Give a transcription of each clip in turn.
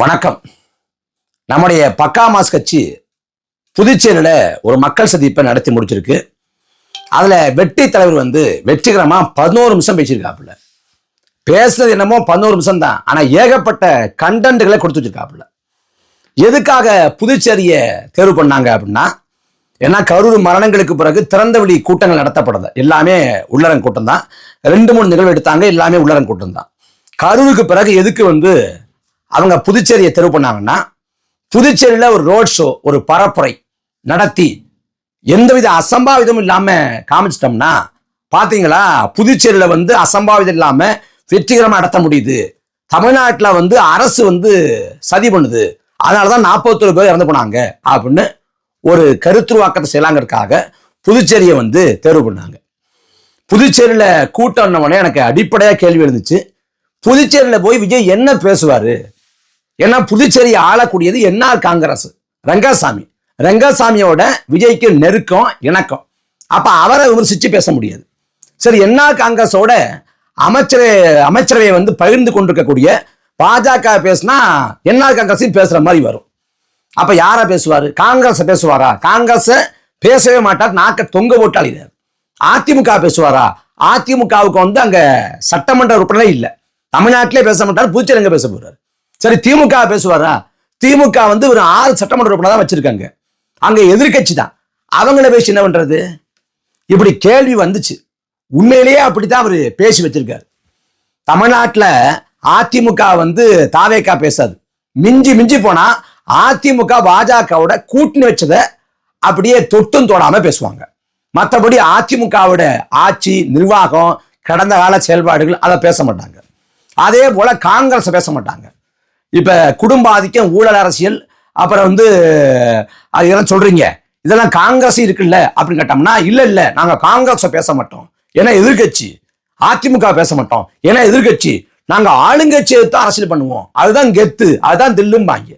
வணக்கம். நம்முடைய பக்கா மாஸ் கட்சி புதுச்சேரியில ஒரு மக்கள் சந்திப்பை நடத்தி முடிச்சிருக்கு. அதுல வெற்றி தலைவர் வந்து வெற்றிகரமா பதினோரு நிமிஷம் பேசியிருக்காப்புல. பேசுனது என்னமோ பதினோரு நிமிஷம் தான். ஆனா ஏகப்பட்ட கண்டென்ட்களை கொடுத்து வச்சிருக்காப்புல எதுக்காக புதுச்சேரியை தேர்வு பண்ணாங்க அப்படின்னா ஏன்னா கரூர் மரணங்களுக்கு பிறகு திறந்தவெளி கூட்டங்கள் நடத்தப்படுது எல்லாமே உள்ளரங்க கூட்டம் தான். ரெண்டு மூணு நிகழ்வு எடுத்தாங்க எல்லாமே உள்ளரங்க கூட்டம் தான். கரூருக்கு பிறகு எதுக்கு வந்து அவங்க புதுச்சேரியை தேர்வு பண்ணாங்கன்னா புதுச்சேரியில் ஒரு ரோட் ஷோ ஒரு பரப்புரை நடத்தி எந்தவித அசம்பாவிதமும் இல்லாமல் காமிச்சிட்டோம்னா பார்த்தீங்களா புதுச்சேரியில் வந்து அசம்பாவிதம் இல்லாமல் வெற்றிகரமாக நடத்த முடியுது. தமிழ்நாட்டில் வந்து அரசு வந்து சதி பண்ணுது. அதனாலதான் நாற்பத்தொரு பேர் இறந்து போனாங்க அப்படின்னு ஒரு கருத்துருவாக்கத்தை செய்யலாங்கிறதுக்காக புதுச்சேரியை வந்து தேர்வு பண்ணாங்க. புதுச்சேரியில் கூட்டம் எனக்கு அடிப்படையாக கேள்வி எழுந்துச்சு. புதுச்சேரியில் போய் விஜய் என்ன பேசுவார்? ஏன்னா புதுச்சேரியை ஆளக்கூடியது என்ஆர் காங்கிரஸ் ரங்கசாமி. ரங்கசாமியோட விஜய்க்கு நெருக்கம் இணக்கம். அப்ப அவரை விமர்சிச்சு பேச முடியாது. சரி என்ஆர் காங்கிரஸோட அமைச்சரை அமைச்சரவையை வந்து பகிர்ந்து கொண்டிருக்கக்கூடிய பாஜக பேசினா என்ஆர் காங்கிரஸையும் பேசுற மாதிரி வரும். அப்ப யாரை பேசுவாரு? காங்கிரஸ் பேசுவாரா? காங்கிரஸ் பேசவே மாட்டார் நாக்க தொங்க போட்டாளிதார் அதிமுக பேசுவாரா? அதிமுகவுக்கு வந்து அங்க சட்டமன்ற உறுப்பினரே இல்லை. தமிழ்நாட்டிலே பேச மாட்டார் புதுச்சேரி எங்க பேச போறாரு? சரி திமுக பேசுவாரா? திமுக வந்து ஒரு ஆறு சட்டமன்ற உறுப்பினர் தான் வச்சிருக்காங்க. அங்க எதிர்கட்சி தான். அவங்கள பேசி என்ன பண்றது? இப்படி கேள்வி வந்துச்சு. உண்மையிலேயே அப்படித்தான் அவர் பேசி வச்சிருக்காரு. தமிழ்நாட்டில் அதிமுக வந்து தாவேக்கா பேசாது. மிஞ்சி மிஞ்சி போனா அதிமுக பாஜகவோட கூட்டணி வச்சதை அப்படியே தொட்டும் தொடாம பேசுவாங்க. மற்றபடி அதிமுகவோட ஆட்சி நிர்வாகம் கடந்த கால செயல்பாடுகள் அதை பேச மாட்டாங்க. அதே போல காங்கிரஸ் பேச மாட்டாங்க. இப்போ குடும்ப ஆதிக்கம் ஊழல் அரசியல் அப்புறம் வந்து அது இதெல்லாம் சொல்கிறீங்க இதெல்லாம் காங்கிரஸ் இருக்குல்ல அப்படின்னு கேட்டோம்னா இல்லை இல்லை நாங்கள் காங்கிரஸை பேச மாட்டோம். ஏன்னா எதிர்க்கட்சி அதிமுக பேச மாட்டோம். ஏன்னா எதிர்க்கட்சி நாங்கள் ஆளுங்கட்சியை தான் அரசியல் பண்ணுவோம். அதுதான் கெத்து அதுதான் தில்லும்பாங்க.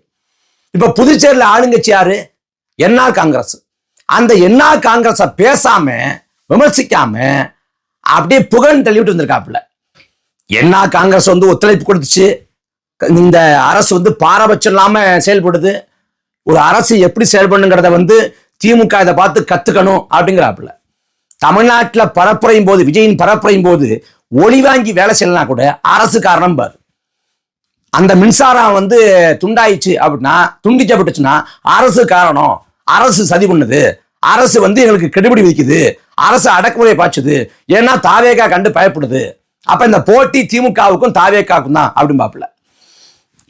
இப்போ புதுச்சேரியில் ஆளுங்கட்சி யாரு? என்ஆர் காங்கிரஸ். அந்த என்ஆர் காங்கிரஸை பேசாம விமர்சிக்காம அப்படியே புகழ் தள்ளிவிட்டு வந்திருக்காப்புல. என்ஆர் காங்கிரஸ் வந்து ஒத்துழைப்பு கொடுத்துச்சு. இந்த அரசு வந்து பாரபட்சம் இல்லாம செயல்படுது. ஒரு அரசு எப்படி செயல்படணுங்கிறத வந்து திமுக இதை பார்த்து கத்துக்கணும் அப்படிங்கிறாப்புல. தமிழ்நாட்டில் பரப்புரையும் போது விஜயின் பரப்புரையும் போது ஒளி வாங்கி வேலை செய்யலாம் கூட அரசு காரணம் பாரு. அந்த மின்சாரம் வந்து துண்டாயிடுச்சு அப்படின்னா துண்டிக்கப்பட்டுச்சுன்னா அரசு காரணம். அரசு சதி பண்ணுது. அரசு வந்து எங்களுக்கு கெடுபிடி வைக்குது அரசு அடக்குமுறை பாய்ச்சுது. ஏன்னா தாவேகா கண்டு பயப்படுது. அப்ப இந்த போட்டி திமுகவுக்கும் தாவேகாவுக்கும் தான் அப்படின்னு பாப்புல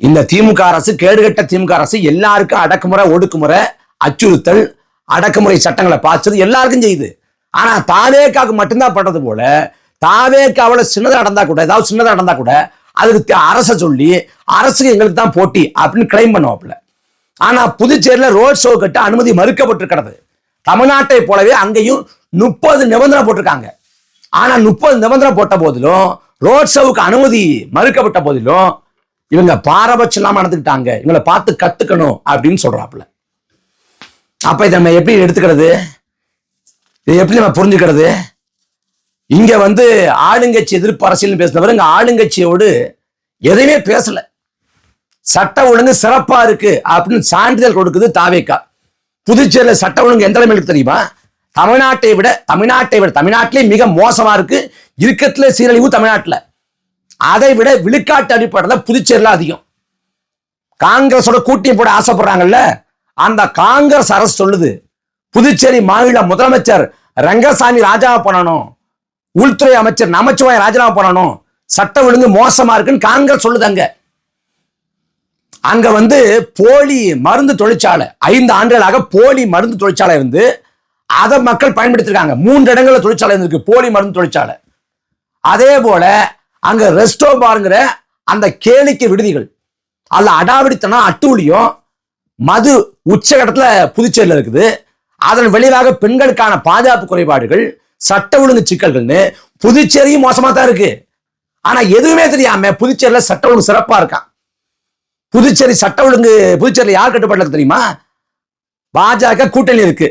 இந்த திமுக அரசு கேடுகட்ட திமுக அரசு எல்லாருக்கும் அடக்குமுறை ஒடுக்குமுறை அச்சுறுத்தல் அடக்குமுறை சட்டங்களை பாய்ச்சது எல்லாருக்கும் செய்யுது. ஆனா தாவேக்காவுக்கு மட்டும்தான் பண்றது போல தாவேக்காவில் சின்னதாக நடந்தா கூட ஏதாவது சின்னதாக நடந்தா கூட அதுக்கு அரசை சொல்லி அரசுக்கு எங்களுக்கு தான் போட்டி அப்படின்னு கிளைம் பண்ணுவாப்புல. ஆனா புதுச்சேரியில ரோட் ஷோ கட்ட அனுமதி மறுக்கப்பட்டிருக்கிறது. தமிழ்நாட்டை போலவே அங்கேயும் முப்பது நிபந்தனை போட்டிருக்காங்க. ஆனா முப்பது நிபந்தனை போட்ட போதிலும் ரோட் ஷோவுக்கு அனுமதி மறுக்கப்பட்ட போதிலும் இவங்க பாரபட்சம் இல்லாம நடந்துக்கிட்டாங்க. இவங்களை பார்த்து கத்துக்கணும் அப்படின்னு சொல்றாப்புல. அப்ப இதை நம்ம எப்படி எடுத்துக்கிறது? இதை எப்படி நம்ம புரிஞ்சுக்கிறது? இங்க வந்து ஆளுங்கட்சி எதிர்ப்பு அரசியல் பேசினவர் இங்க ஆளுங்கட்சியோடு எதையுமே பேசல. சட்ட ஒழுங்கு சிறப்பா இருக்கு அப்படின்னு சான்றிதழ் கொடுக்குது தாவேக்கா. புதுச்சேரியில் சட்ட ஒழுங்கு எந்த அளவுக்கு தெரியுமா? தமிழ்நாட்டை விட தமிழ்நாட்டை விட தமிழ்நாட்டிலே மிக மோசமா இருக்கு. இருக்கத்துல சீரழிவு தமிழ்நாட்டில். அதை விட விழுக்காட்டு அடிப்படையில் புதுச்சேரியில் அதிகம். காங்கிரஸோட கூட்டணி போட ஆசைப்படுறாங்கல்ல? அந்த காங்கிரஸ் அரசு சொல்லுது புதுச்சேரி மாநில முதலமைச்சர் ரங்கசாமி ராஜாவை பண்ணணும். உள்துறை அமைச்சர் நமச்சிவாய் ராஜினாமா பண்ணணும். சட்டம் ஒழுங்கு மோசமா இருக்குன்னு காங்கிரஸ் சொல்லுது அங்க. அங்க வந்து போலி மருந்து தொழிற்சாலை ஐந்து ஆண்டுகளாக போலி மருந்து தொழிற்சாலை வந்து அதை மக்கள் பயன்படுத்திருக்காங்க மூன்று இடங்களில் தொழிற்சாலை இருக்கு போலி மருந்து தொழிற்சாலை. அதே போல அங்க ரெஸ்டோ பாருங்கிற அந்த கேளிக்கை விடுதிகள். அதுல அடாவடித்தனம் அட்டூழியம் மது உச்சகட்டத்துல புதுச்சேரியில் இருக்குது. அதன் விளைவாக பெண்களுக்கான பாதுகாப்பு குறைபாடுகள் சட்ட ஒழுங்கு சிக்கல்கள்னு புதுச்சேரியும் மோசமா தான் இருக்கு. ஆனா எதுவுமே தெரியாம புதுச்சேரியில சட்ட ஒழுங்கு சிறப்பா இருக்கான் புதுச்சேரி சட்ட ஒழுங்கு புதுச்சேரியில் யார் கட்டுப்பாட்டில் தெரியுமா? பாஜக கூட்டணி இருக்கு.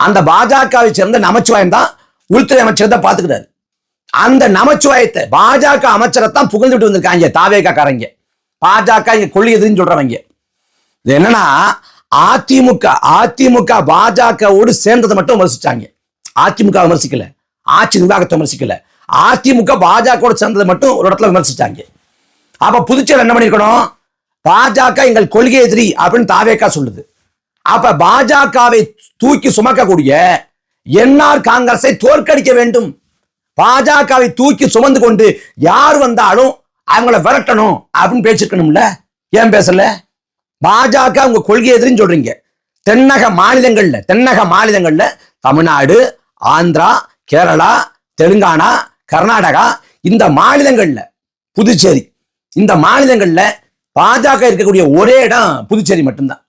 அந்த பாஜகவை சேர்ந்த நமச்சிவாயம் தான் உள்துறை அமைச்சர் தான் பாத்துக்கிறாரு அந்த நமச்சிவாயத்தை பாஜக அமைச்சரை தான் புகழ்ந்துட்டு வந்திருக்காங்க தாவேகா காரங்க பாஜக இங்க கொள்கை சொல்றவங்க. இது என்னன்னா அதிமுக அதிமுக பாஜகவோடு சேர்ந்ததை மட்டும் விமர்சிச்சாங்க. அதிமுக விமர்சிக்கல. ஆட்சி நிர்வாகத்தை விமர்சிக்கல. அதிமுக பாஜகவோட சேர்ந்ததை மட்டும் ஒரு இடத்துல விமர்சிச்சாங்க. அப்ப புதுச்சேரி என்ன பண்ணிருக்கணும்? பாஜக எங்கள் கொள்கை எதிரி அப்படின்னு தாவேக்கா சொல்லுது. அப்ப பாஜகவை தூக்கி சுமக்கக்கூடிய என்ஆர் காங்கிரஸை தோற்கடிக்க வேண்டும். பாஜகவை தூக்கி சுமந்து கொண்டு யார் வந்தாலும் அவங்கள விரட்டணும் அப்படின்னு பேசிருக்கணும்ல? ஏன் பேசல? பாஜக உங்க கொள்கை எதிரின்னு சொல்றீங்க. தென்னக மாநிலங்கள்ல தென்னக மாநிலங்கள்ல தமிழ்நாடு ஆந்திரா கேரளா தெலுங்கானா கர்நாடகா இந்த மாநிலங்கள்ல புதுச்சேரி இந்த மாநிலங்கள்ல பாஜக இருக்கக்கூடிய ஒரே இடம் புதுச்சேரி மட்டும்தான்.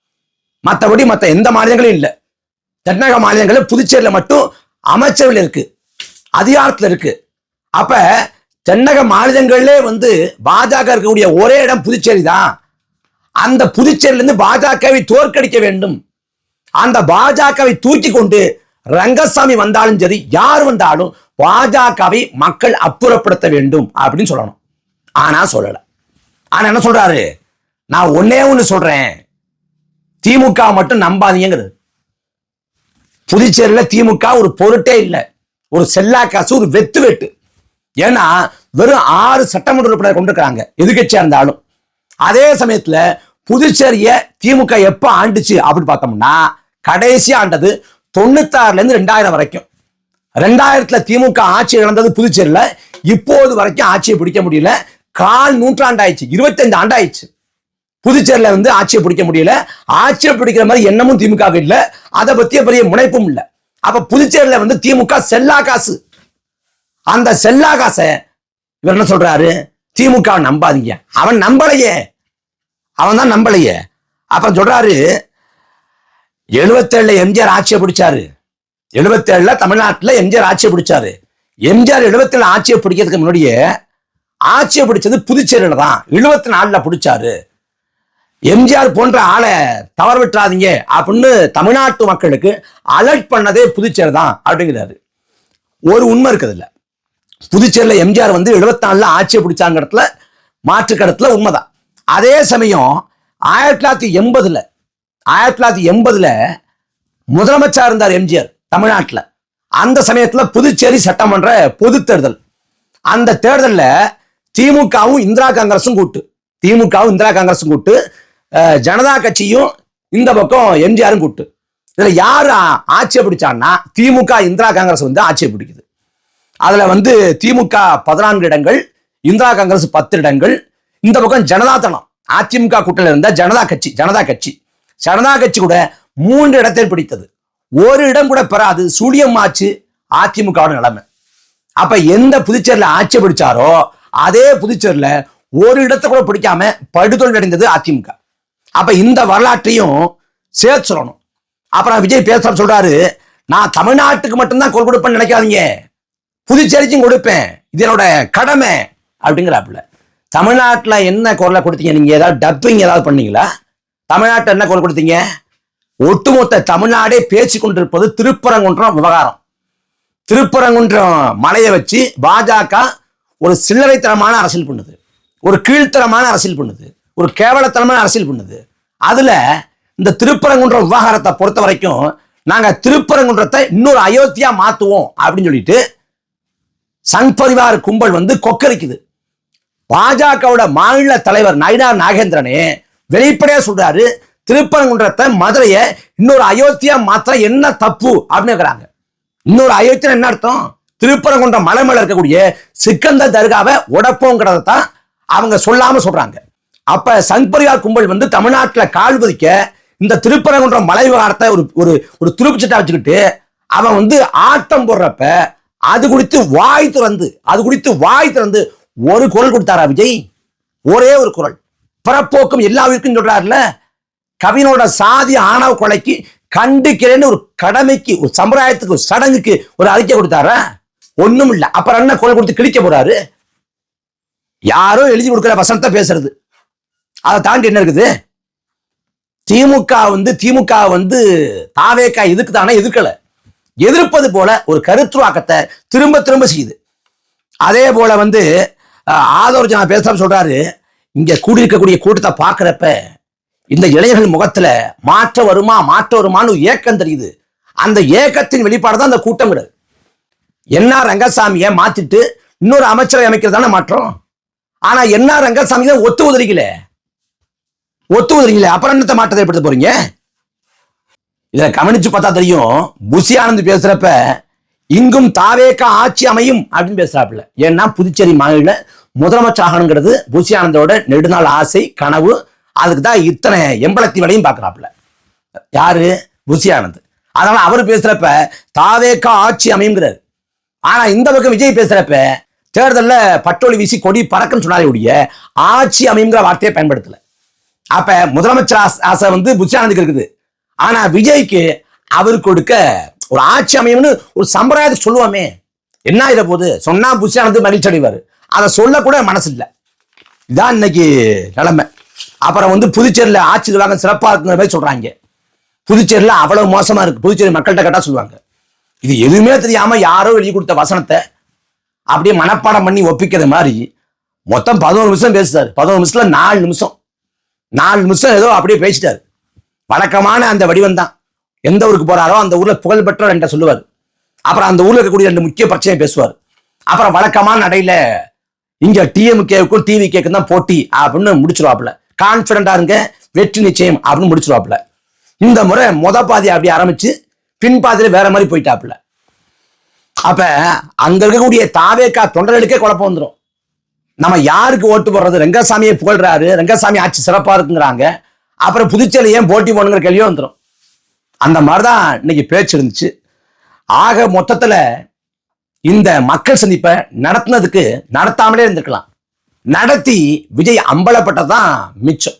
மற்றபடி மற்ற எந்த மாநிலங்களும் இல்லை. தென்னக மாநிலங்கள்ல புதுச்சேரியில மட்டும் அமைச்சர்கள் இருக்கு. அதிகாரத்தில் இருக்கு. அப்ப தென்னக மாநிலங்களிலே வந்து பாஜக இருக்கக்கூடிய ஒரே இடம் புதுச்சேரி தான். அந்த புதுச்சேரியில இருந்து பாஜகவை தோற்கடிக்க வேண்டும். அந்த பாஜகவை தூக்கி கொண்டு ரங்கசாமி வந்தாலும் சரி யார் வந்தாலும் பாஜகவை மக்கள் அப்புறப்படுத்த வேண்டும் அப்படின்னு சொல்லணும். ஆனா சொல்லல. ஆனா என்ன சொல்றாரு? நான் ஒன்னே ஒன்று சொல்றேன். திமுக மட்டும் நம்பாதீங்கிறது புதுச்சேரியில திமுக ஒரு பொருட்டே இல்லை. ஒரு செல்லா காசு ஒரு வெத்து வெட்டு. ஏன்னா வெறும் ஆறு சட்டமன்ற உறுப்பினர் கொண்டிருக்கிறாங்க. எதிர்கட்சியா இருந்தாலும். அதே சமயத்துல புதுச்சேரிய திமுக எப்ப ஆண்டுச்சு அப்படின்னு பார்த்தோம்னா கடைசி ஆண்டது தொண்ணூத்தாறுலேருந்து ரெண்டாயிரம் வரைக்கும். ரெண்டாயிரத்துல திமுக ஆட்சி இழந்தது புதுச்சேரியில இப்போது வரைக்கும் ஆட்சியை பிடிக்க முடியல. கால் நூற்றாண்டு ஆயிடுச்சு இருபத்தஞ்சு ஆண்டு ஆயிடுச்சு புதுச்சேரியில வந்து ஆட்சியை பிடிக்க முடியல. ஆட்சியை பிடிக்கிற மாதிரி எண்ணமும் திமுக இல்லை. அதை பத்திய பெரிய முனைப்பும் இல்லை. அப்ப புதுச்சேரியில வந்து திமுக செல்லா காசு. அந்த செல்லா காசை இவர் என்ன சொல்றாரு? திமுக நம்பாதீங்க. அவன் நம்பலையே. அவன் தான் நம்பலையே. அப்ப சொல்றாரு எழுபத்தேழுல எம்ஜிஆர் ஆட்சியை பிடிச்சாரு. எழுபத்தேழுல தமிழ்நாட்டில் எம்ஜிஆர் ஆட்சியை பிடிச்சாரு. எம்ஜிஆர் எழுபத்தேழு ஆட்சியை பிடிக்கிறதுக்கு முன்னாடியே ஆட்சியை பிடிச்சது புதுச்சேரியில தான். எழுபத்தி நாலுல பிடிச்சாரு. எம்ஜிஆர் போன்ற ஆளை தவற விட்டுறாதீங்க அப்படின்னு தமிழ்நாட்டு மக்களுக்கு அலர்ட் பண்ணதே புதுச்சேரி தான் அப்படிங்கிறாரு. ஒரு உண்மை இருக்குது இல்லை. புதுச்சேரியில் எம்ஜிஆர் வந்து எழுபத்தி நாலுல ஆட்சியை பிடிச்சாங்க இடத்துல மாற்று கடத்துல உண்மைதான் அதே சமயம் ஆயிரத்தி தொள்ளாயிரத்தி எண்பதுல ஆயிரத்தி தொள்ளாயிரத்தி எண்பதுல முதலமைச்சர் இருந்தார் எம்ஜிஆர் தமிழ்நாட்டில். அந்த சமயத்தில் புதுச்சேரி சட்டமன்ற பொது தேர்தல். அந்த தேர்தலில் திமுகவும் இந்திரா காங்கிரஸும் கூட்டு. திமுகவும் இந்திரா காங்கிரஸும் கூட்டு. ஜனதா கட்சியும் இந்த பக்கம் எம்ஜிஆரும் கூட்டு. இதுல யாரு ஆட்சியை பிடிச்சான்னா திமுக இந்திரா காங்கிரஸ் வந்து ஆட்சியை பிடிக்குது. அதுல வந்து திமுக பதினான்கு இடங்கள் இந்திரா காங்கிரஸ் பத்து இடங்கள். இந்த பக்கம் ஜனதா தளம் அதிமுக கூட்டணியில் இருந்த ஜனதா கட்சி ஜனதா கட்சி. ஜனதா கட்சி கூட மூன்று இடத்தை பிடித்தது. ஒரு இடம் கூட பெறாது சூழியம் ஆச்சு அதிமுகவோட நிலைமை. அப்ப எந்த புதுச்சேரியில் ஆட்சி பிடிச்சாரோ அதே புதுச்சேரியில் ஒரு இடத்தை கூட பிடிக்காம படுதோல்வி அடைந்தது அதிமுக. அப்ப இந்த வரலாற்றையும் சேர்த்து சொல்லணும் அப்புறம் விஜய் பேச சொல்றாரு நான் தமிழ்நாட்டுக்கு மட்டும்தான் கொள் கொடுப்பேன்னு நினைக்காதீங்க. புதுச்சேரிக்கும் கொடுப்பேன். இது என்னோட கடமை அப்படிங்கிறாப்புல. தமிழ்நாட்டில் என்ன குரலை கொடுத்தீங்க? நீங்க ஏதாவது டப்பிங் ஏதாவது பண்ணீங்களா? தமிழ்நாட்டில் என்ன குரல் கொடுத்தீங்க? ஒட்டுமொத்த தமிழ்நாடே பேசி கொண்டிருப்பது திருப்பரங்குன்றம் விவகாரம். திருப்பரங்குன்றம் மலையை வச்சு பாஜக ஒரு சில்லறைத்தனமான அரசியல் பண்ணுது. ஒரு கீழ்த்தரமான அரசியல் பண்ணுது. ஒரு கேவலத்தனமான அரசியல் பண்ணுது. அதுல இந்த திருப்பரங்குன்ற விவகாரத்தை பொறுத்த வரைக்கும் நாங்க திருப்பரங்குன்றத்தை இன்னொரு அயோத்தியா மாத்துவோம் அப்படின்னு சொல்லிட்டு சங் பரிவார் கும்பல் வந்து கொக்கரிக்குது. பாஜகவோட மாநில தலைவர் நயினா நாகேந்திரனே வெளிப்படையா சொல்றாரு திருப்பரங்குன்றத்தை மதுரையை இன்னொரு அயோத்தியா மாத்திர என்ன தப்பு அப்படின்னு கேக்குறாங்க. இன்னொரு அயோத்தியா என்ன அர்த்தம்? திருப்பரங்குன்றம் மலை மேல இருக்கக்கூடிய சிக்கந்த தர்காவை உடப்போங்கிறத தான் அவங்க சொல்லாம சொல்றாங்க. அப்ப சங்பரியார் கும்பல் வந்து தமிழ்நாட்டில் கால் பதிக்க இந்த திருப்பரங்குன்றம் மலை விவகாரத்தை ஒரு ஒரு ஒரு துருப்புச்சட்டா வச்சுக்கிட்டு அவன் வந்து ஆட்டம் போடுறப்ப அது குறித்து வாய் திறந்து அது குறித்து வாய் திறந்து ஒரு குரல் கொடுத்தாரா விஜய்? ஒரே ஒரு குரல். பிறப்போக்கும் எல்லா உயிருக்கும் சொல்றாருல கவினோட சாதி ஆணவ கொலைக்கு கண்டிக்கிறேன்னு ஒரு கடமைக்கு ஒரு சம்பிரதாயத்துக்கு ஒரு சடங்குக்கு ஒரு அறிக்கை கொடுத்தாரா? ஒண்ணும் இல்லை அப்புறம் என்ன குரல் கொடுத்து கிழிக்க போறாரு? யாரோ எழுதி கொடுக்கிற வசனத்தை பேசுறது. அதை தாண்டி என்ன இருக்குது? திமுக வந்து திமுக வந்து தாவேக்கா எதுக்கு தானே எதிர்க்கல. எதிர்ப்பது போல ஒரு கருத்துருவாக்கத்தை திரும்ப திரும்ப செய்யுது. அதே போல வந்து அஹ், ஆதவர்ஜனா பேசுற சொல்றாரு. இங்க கூடியிருக்கக்கூடிய கூட்டத்தை பார்க்குறப்ப இந்த இளைஞர்கள் முகத்துல மாற்றம் வருமா மாற்றம் வருமான்னு ஏக்கம் தெரியுது. அந்த ஏக்கத்தின் வெளிப்பாடு தான் அந்த கூட்டம் கிடையாது என்ன ரங்கசாமியை மாத்திட்டு இன்னொரு அமைச்சரை அமைக்கிறதான மாற்றம். ஆனா என்ன ரங்கசாமி தான் ஒத்து உதறிக்கல ஒத்து உதறிக்கல அப்புறம் என்னத்த மாற்றத்தை ஏற்படுத்த போறீங்க? இதை கவனிச்சு பார்த்தா தெரியும் புசி ஆனந்த் பேசுறப்ப இங்கும் தாவேக்க ஆட்சி அமையும் அப்படின்னு பேசுறாப்புல. ஏன்னா புதுச்சேரி மாநில முதலமைச்சர் ஆகணுங்கிறது புசி ஆனந்தோட நெடுநாள் ஆசை கனவு அதுக்கு தான் இத்தனை எம்பளத்தி வேலையும் பார்க்கறாப்புல. யாரு? புசி ஆனந்த். அதனால அவர் பேசுறப்ப தாவேக்கா ஆட்சி அமையுங்கிறாரு. ஆனா இந்த பக்கம் விஜய் பேசுறப்ப தேர்தலில் பட்டோலி வீசி கொடி பறக்குன்னு சொன்னாலே ஒழிய ஆட்சி அமையுங்கிற வார்த்தையை பயன்படுத்தலை. அப்ப முதலமைச்சர் ஆசை- ஆசை வந்து புத்தியானந்துக்கு இருக்குது. ஆனா விஜய்க்கு அவர் கொடுக்க ஒரு ஆட்சி அமையம்னு ஒரு சம்பிரதாயத்தை சொல்லுவோமே. என்ன இதை போகுது? சொன்னா புத்தியானந்து மகிழ்ச்சி அடைவார். அதை சொல்லக்கூட மனசு இல்லை. இதான் இன்னைக்கு நிலைமை. அப்புறம் வந்து புதுச்சேரியில் ஆட்சி நிர்வாகம் சிறப்பாக இருக்குங்கிற மாதிரி சொல்றாங்க. புதுச்சேரியில் அவ்வளவு மோசமா இருக்கு. புதுச்சேரி மக்கள்கிட்ட கேட்டா சொல்லுவாங்க. இது எதுவுமே தெரியாம யாரோ எழுதி கொடுத்த வசனத்தை அப்படியே மனப்பாடம் பண்ணி ஒப்பிக்கிற மாதிரி மொத்தம் பதினோரு நிமிஷம் பேசுறாரு. பதினோரு நிமிஷத்துல நாலு நிமிஷம். நாலு நிமிஷம் ஏதோ அப்படியே பேசிட்டாரு. வழக்கமான அந்த வடிவம் தான் எந்த ஊருக்கு போறாரோ அந்த ஊர்ல புகழ்பெற்ற என்கிட்ட சொல்லுவார். அப்புறம் அந்த ஊர்ல இருக்கக்கூடிய ரெண்டு முக்கிய பிரச்சனையை பேசுவார். அப்புறம் வழக்கமான நடையில இங்க டிஎம்கேவுக்கும் டிவிகேக்கும் தான் போட்டி அப்படின்னு முடிச்சிருவாப்புல. கான்பிடண்டா இருங்க வெற்றி நிச்சயம் அப்படின்னு முடிச்சிருவாப்புல. இந்த முறை மொத பாதி அப்படி ஆரம்பிச்சு பின் பாதியில வேற மாதிரி போயிட்டாப்புல. அப்ப அங்க இருக்கக்கூடிய தாவேக்கா தொண்டர்களுக்கே குழப்பம் வந்துடும் நம்ம யாருக்கு ஓட்டு போடுறது? ரங்கசாமியை புகழ்றாரு. ரங்கசாமி ஆட்சி சிறப்பாக இருக்குங்கிறாங்க. அப்புறம் புதுச்சேரி ஏன் போட்டி போடணுங்கிற கேள்வியும் வந்துடும் அந்த மாதிரி தான் இன்னைக்கு பேச்சு இருந்துச்சு. ஆக மொத்தத்தில் இந்த மக்கள் சந்திப்பை நடத்துனதுக்கு நடத்தாமலே இருந்திருக்கலாம். நடத்தி விஜய் அம்பலப்பட்டதான் மிச்சம்.